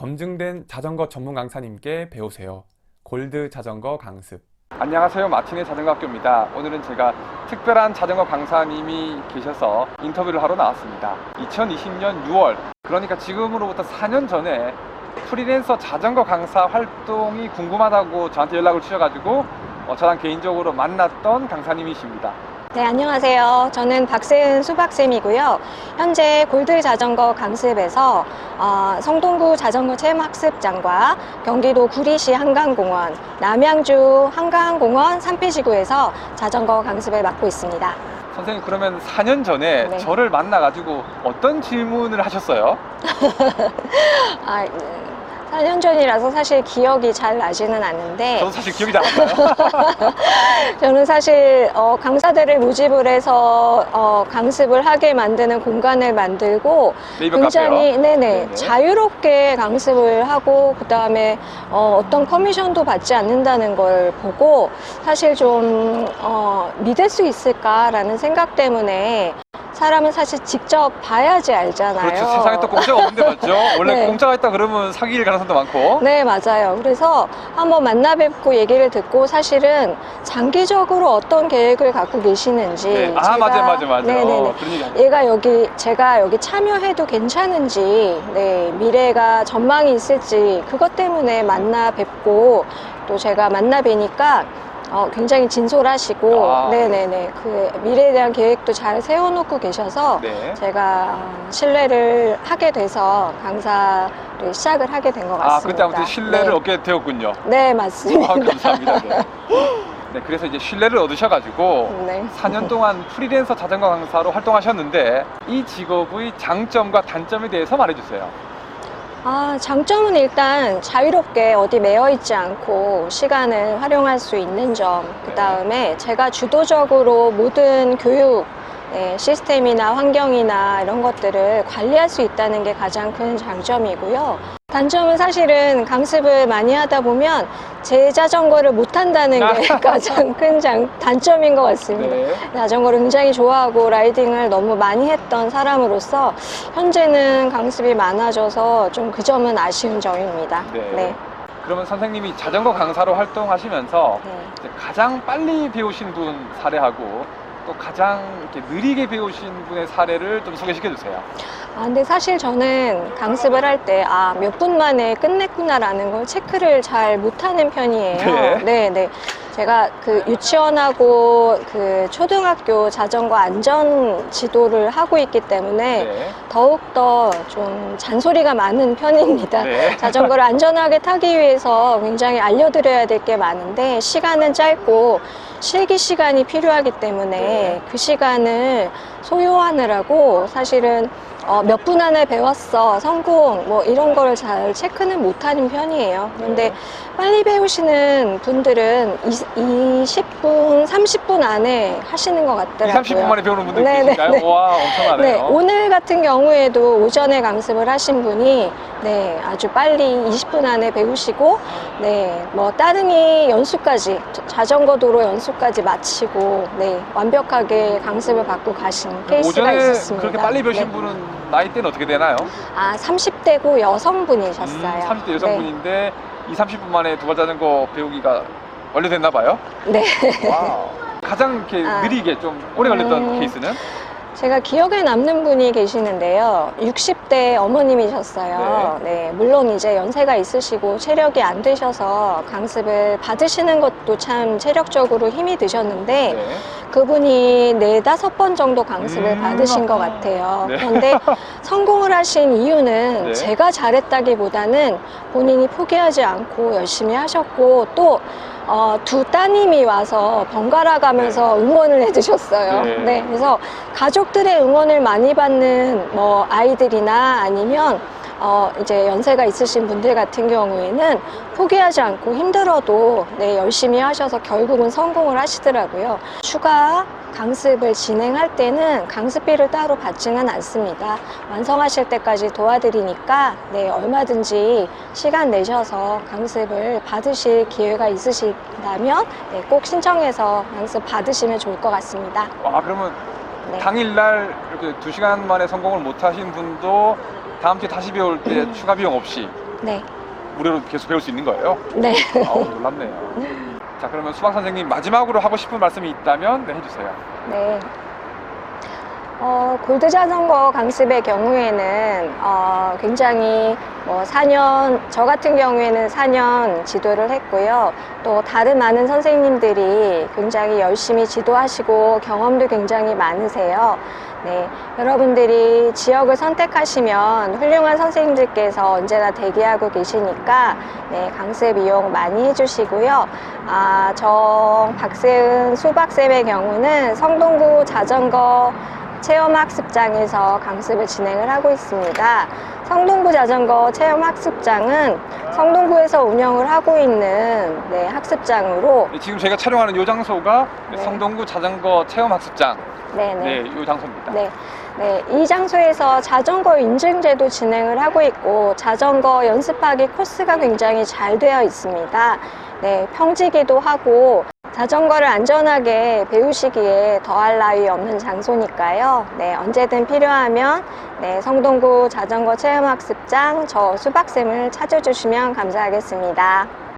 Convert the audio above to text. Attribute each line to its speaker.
Speaker 1: 검증된 자전거 전문 강사님께 배우세요. 골드 자전거 강습. 안녕하세요. 마틴의 자전거 학교입니다. 오늘은 제가 특별한 자전거 강사님이 계셔서 인터뷰를 하러 나왔습니다. 2020년 6월, 그러니까 지금으로부터 4년 전에 프리랜서 자전거 강사 활동이 궁금하다고 저한테 연락을 주셔가지고 어, 저랑 개인적으로 만났던 강사님이십니다.
Speaker 2: 네, 안녕하세요. 저는 박세은 수박쌤이고요. 현재 골드 자전거 강습에서 어, 성동구 자전거 체험학습장과 경기도 구리시 한강공원, 남양주 한강공원 산패지구에서 자전거 강습을 맡고 있습니다.
Speaker 1: 선생님 그러면 4년 전에
Speaker 2: 네.
Speaker 1: 저를 만나가지고 어떤 질문을 하셨어요?
Speaker 2: 아, 음, 4년 전이라서 사실 기억이 잘 나지는 않는데
Speaker 1: 저도 사실 기억이 잘 안 나요.
Speaker 2: 저는 사실 어, 강사들을 모집을 해서 어, 강습을 하게 만드는 공간을 만들고
Speaker 1: 네이버
Speaker 2: 굉장히
Speaker 1: 카페요.
Speaker 2: 네네,
Speaker 1: 네네.
Speaker 2: 자유롭게 강습을 하고 그 다음에 어, 떤 커미션도 받지 않는다는 걸 보고 사실 좀 어, 믿을 수 있을까라는 생각 때문에 사람은 사실 직접 봐야지 알잖아요.
Speaker 1: 그렇죠. 세상에 또 공짜가 없는데 맞죠? 원래
Speaker 2: 네.
Speaker 1: 공짜가 있다 그러면 사기일 가능성도 많고.
Speaker 2: 네, 맞아요. 그래서 한번 만나 뵙고 얘기를 듣고 사실은 장기적으로 어떤 계획을 갖고 계시는지.
Speaker 1: 네. 아, 맞아요, 맞아요, 맞아요.
Speaker 2: 네네네.
Speaker 1: 어, 그런 얘기 하죠.
Speaker 2: 얘가 여기, 제가 여기 참여해도 괜찮은지, 네, 미래가 전망이 있을지, 그것 때문에 만나 뵙고, 또 제가 만나 뵈니까, 어, 굉장히 진솔하시고,
Speaker 1: 아.
Speaker 2: 네네네. 그 미래에 대한 계획도 잘 세워놓고 계셔서,
Speaker 1: 네.
Speaker 2: 제가 신뢰를 하게 돼서 강사를 시작을 하게 된 것 같습니다.
Speaker 1: 아, 그때 아무튼 신뢰를
Speaker 2: 네.
Speaker 1: 얻게 되었군요.
Speaker 2: 네, 맞습니다.
Speaker 1: 아, 감사합니다. 네. 네, 그래서 이제 신뢰를 얻으셔가지고
Speaker 2: 네.
Speaker 1: 4년 동안 프리랜서 자전거 강사로 활동하셨는데 이 직업의 장점과 단점에 대해서 말해주세요.
Speaker 2: 아, 장점은 일단 자유롭게 어디 매여 있지 않고 시간을 활용할 수 있는 점. 그 다음에 제가 주도적으로 모든 교육 네, 시스템이나 환경이나 이런 것들을 관리할 수 있다는 게 가장 큰 장점이고요. 단점은 사실은 강습을 많이 하다 보면 제 자전거를 못 한다는 게 가장 큰 장, 단점인 것 같습니다.
Speaker 1: 네.
Speaker 2: 자전거를 굉장히 좋아하고 라이딩을 너무 많이 했던 사람으로서 현재는 강습이 많아져서 좀 그 점은 아쉬운 점입니다.
Speaker 1: 네.
Speaker 2: 네.
Speaker 1: 그러면 선생님이 자전거 강사로 활동하시면서
Speaker 2: 네.
Speaker 1: 가장 빨리 배우신 분 사례하고 또 가장 이렇게 느리게 배우신 분의 사례를 좀 소개시켜 주세요.
Speaker 2: 아, 근데 사실 저는 강습을 할 때, 아, 몇 분 만에 끝냈구나라는 걸 체크를 잘 못하는 편이에요.
Speaker 1: 네.
Speaker 2: 네, 네. 제가 그 유치원하고 그 초등학교 자전거 안전 지도를 하고 있기 때문에
Speaker 1: 네.
Speaker 2: 더욱더 좀 잔소리가 많은 편입니다.
Speaker 1: 네.
Speaker 2: 자전거를 안전하게 타기 위해서 굉장히 알려드려야 될 게 많은데 시간은 짧고 실기 시간이 필요하기 때문에
Speaker 1: 네.
Speaker 2: 그 시간을 소요하느라고 사실은 어, 몇 분 안에 배웠어 성공 뭐 이런 거를 잘 체크는 못하는 편이에요. 그런데
Speaker 1: 네.
Speaker 2: 빨리 배우시는 분들은 20분, 30분 안에 하시는 것
Speaker 1: 2,
Speaker 2: 같더라고요.
Speaker 1: 30분 만에 배우는 분들
Speaker 2: 네, 네,
Speaker 1: 계신가요?
Speaker 2: 네.
Speaker 1: 와, 엄청나네요.
Speaker 2: 네, 오늘 같은 경우에도 오전에 강습을 하신 분이 네, 아주 빨리 20분 안에 배우시고 네, 뭐 따릉이 연수까지 자- 자전거 도로 연수까지 마치고 네, 완벽하게 강습을 받고 가신 케이스가
Speaker 1: 오전에
Speaker 2: 있었습니다.
Speaker 1: 그렇게 빨리 배우신
Speaker 2: 네.
Speaker 1: 분은 나이대는 어떻게 되나요?
Speaker 2: 아, 30대고 여성분이셨어요.
Speaker 1: 음, 30대 여성분인데 2, 30분 만에 두발 자전거 배우기가 완료됐나 봐요.
Speaker 2: 네.
Speaker 1: 와우. 가장 이렇게
Speaker 2: 아.
Speaker 1: 느리게 좀 오래 걸렸던
Speaker 2: 음.
Speaker 1: 케이스는?
Speaker 2: 제가 기억에 남는 분이 계시는데요. 60대 어머님이셨어요. 네. 물론 이제 연세가 있으시고 체력이 안 되셔서 강습을 받으시는 것도 참 체력적으로 힘이 드셨는데
Speaker 1: 네.
Speaker 2: 그분이 네 다섯 번 정도 강습을
Speaker 1: 음.
Speaker 2: 받으신 것 같아요.
Speaker 1: 네.
Speaker 2: 그런데 성공을 하신 이유는
Speaker 1: 네.
Speaker 2: 제가 잘했다기보다는 본인이 포기하지 않고 열심히 하셨고 또 어, 두 따님이 와서 번갈아 가면서 응원을 해주셨어요.
Speaker 1: 네.
Speaker 2: 네. 그래서 가족들의 응원을 많이 받는 뭐 아이들이나 아니면 어, 이제 연세가 있으신 분들 같은 경우에는 포기하지 않고 힘들어도 네, 열심히 하셔서 결국은 성공을 하시더라고요. 추가 강습을 진행할 때는 강습비를 따로 받지는 않습니다. 완성하실 때까지 도와드리니까 네, 얼마든지 시간 내셔서 강습을 받으실 기회가 있으시다면 네, 꼭 신청해서 강습 받으시면 좋을 것 같습니다.
Speaker 1: 아, 그러면
Speaker 2: 네.
Speaker 1: 당일날 이렇게 2시간 만에 성공을 못 하신 분도 다음 주에 다시 배울 때 추가 비용 없이
Speaker 2: 네.
Speaker 1: 무료로 계속 배울 수 있는 거예요?
Speaker 2: 네.
Speaker 1: 아우 놀랍네요. 자 그러면 수박 선생님 마지막으로 하고 싶은 말씀이 있다면 네, 해주세요.
Speaker 2: 네. 어, 골드 자전거 강습의 경우에는 어, 굉장히 뭐 4년, 저 같은 경우에는 4년 지도를 했고요. 또 다른 많은 선생님들이 굉장히 열심히 지도하시고 경험도 굉장히 많으세요. 네, 여러분들이 지역을 선택하시면 훌륭한 선생님들께서 언제나 대기하고 계시니까 네, 강습 이용 많이 해주시고요. 아, 저 박세은 수박쌤의 경우는 성동구 자전거 체험학습장에서 강습을 진행을 하고 있습니다. 성동구 자전거 체험학습장은 성동구에서 운영을 하고 있는 네, 학습장으로
Speaker 1: 네, 지금 저희가 촬영하는 이 장소가
Speaker 2: 네.
Speaker 1: 성동구 자전거 체험학습장
Speaker 2: 네,
Speaker 1: 네,
Speaker 2: 네.
Speaker 1: 이 장소입니다.
Speaker 2: 네, 네, 이 장소에서 자전거 인증제도 진행을 하고 있고 자전거 연습하기 코스가 굉장히 잘 되어 있습니다. 네, 평지기도 하고 자전거를 안전하게 배우시기에 더할 나위 없는 장소니까요. 네, 언제든 필요하면 네, 성동구 자전거 체험학습장 저 수박쌤을 찾아주시면 감사하겠습니다.